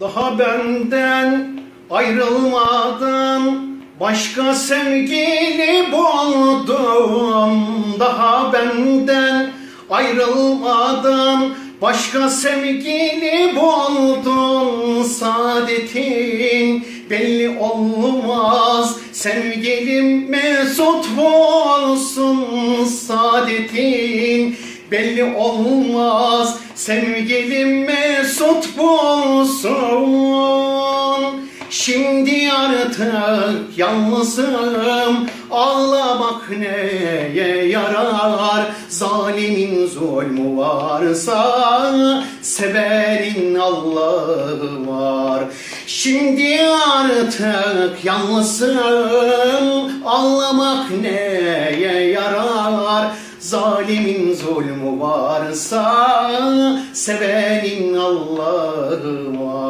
Daha benden ayrılmadan Başka sevgili buldum. Daha benden ayrılmadan Başka sevgili buldum. Saadetin belli olmaz Sevgilim mesut olsun. Saadetin belli olmaz. Sevgilim mesut bulsun. Şimdi artık yalnızım. Ağlamak neye yarar. Zalimin zulmü varsa Severin Allah'ı var. Şimdi artık yalnızım. Ağlamak neye Zalimin zulmü varsa Sevenin Allah'ı var